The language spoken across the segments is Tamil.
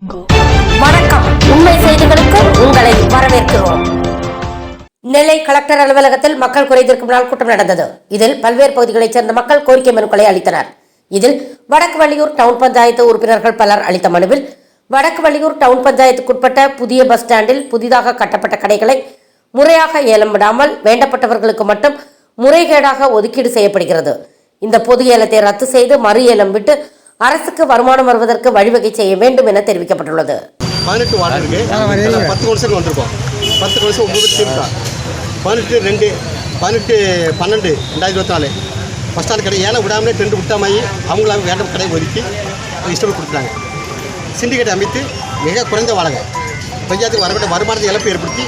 வணக்கம். உண்மை செய்திகளுக்கு உங்களை வரவேற்கிறோம். நெல்லை கலெக்டர் அலுவலகத்தில் மக்கள் குறைதீர்க்கும் நாள் கூட்டம் நடந்தது. இதில் பல்வேறு பகுதிகளைச் சேர்ந்த மக்கள் கோரிக்கை மனுக்களை அளித்தனர். இதில் வடக்கு வள்ளியூர் டவுன் பஞ்சாயத்து உறுப்பினர்கள் பலர் அளித்த மனுவில் வடக்கு வள்ளியூர் டவுன் பஞ்சாயத்துக்குட்பட்ட புதிய பஸ் ஸ்டாண்டில் புதிதாக கட்டப்பட்ட கடைகளை முறையாக ஏலம் விடாமல் வேண்டப்பட்டவர்களுக்கு மட்டும் முறைகேடாக ஒதுக்கீடு செய்யப்படுகிறது. இந்த பொது ஏலத்தை ரத்து செய்து மறு ஏலம் விட்டு அரசுக்கு வருமானம் வருவதற்கு வழிவகை செய்ய வேண்டும் என தெரிவிக்கப்பட்டுள்ளது. பதினெட்டு வார்டு இருக்கு. பத்து கவுன்சிலர் வந்திருக்கோம். பத்து கவுன்சிலர் ஒம்பது திமுக பதினெட்டு ரெண்டு பதினெட்டு பன்னெண்டு ரெண்டாயிரத்தி இருபத்தி நாலு. ஃபஸ்ட் ஸ்டாண்ட் கடை ஏழை விடாமலே டென்ட் விட்டாமாயி அவங்களாம் வேண்ட கடை ஒதுக்கி இஷ்டப்பட்டு கொடுத்தாங்க சிண்டிகேட் அமைத்து மிக குறைந்த வாடகை. பஞ்சாயத்துக்கு வரப்பட்ட வருமானத்தை இழப்பு ஏற்படுத்தி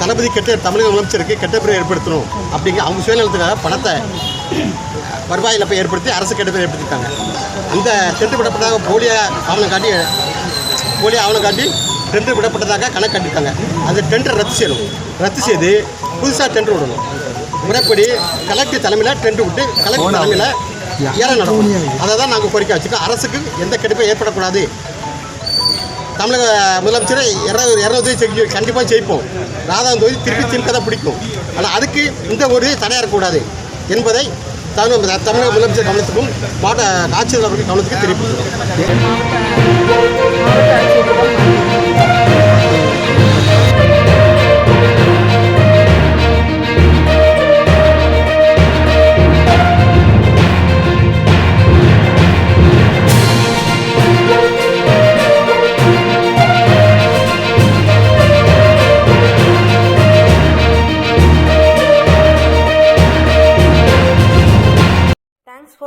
தளபதி கெட்ட தமிழக முதலமைச்சருக்கு கெட்ட பேர் ஏற்படுத்தணும் அப்படிங்கிற அவங்க சுயநலத்துக்காக பணத்தை வருவாய் இழப்பை ஏற்படுத்தி அரசு கெட்ட பேர் ஏற்படுத்திட்டாங்க அந்த டென்ட் விடப்பட்டதாக போலியா ஆவணம் காட்டி போலி ஆவணம் காட்டி டெண்டர் விடப்பட்டதாக கணக்கு கட்டிருக்காங்க அந்த டெண்டரை ரத்து செய்யணும். ரத்து செய்து புதுசாக டெண்டர் விடணும். முறைப்படி கலெக்டர் தலைமையில் டெண்டர் விட்டு கலெக்டர் தலைமையில் ஏலம் நடக்கும் அதை தான் நாங்கள் கோரிக்கை வச்சுருக்கோம். அரசுக்கு எந்த கெடுப்பும் ஏற்படக்கூடாது. தமிழக முதலமைச்சரை இரநூறு இரநூத்தி செஞ்சு கண்டிப்பாக ஜெயிப்போம். ராதாந்த தொகுதி திருப்பி திமுக தான் பிடிக்கும். ஆனால் அதுக்கு இந்த ஒரு தடையாக இருக்கக்கூடாது. என்பதை தமிழக தமிழக முதலமைச்சர் கவனத்துக்கும் மாவட்ட ஆட்சியர் அவர்கள் கவனத்துக்கு தெரிவிக்கிறோம்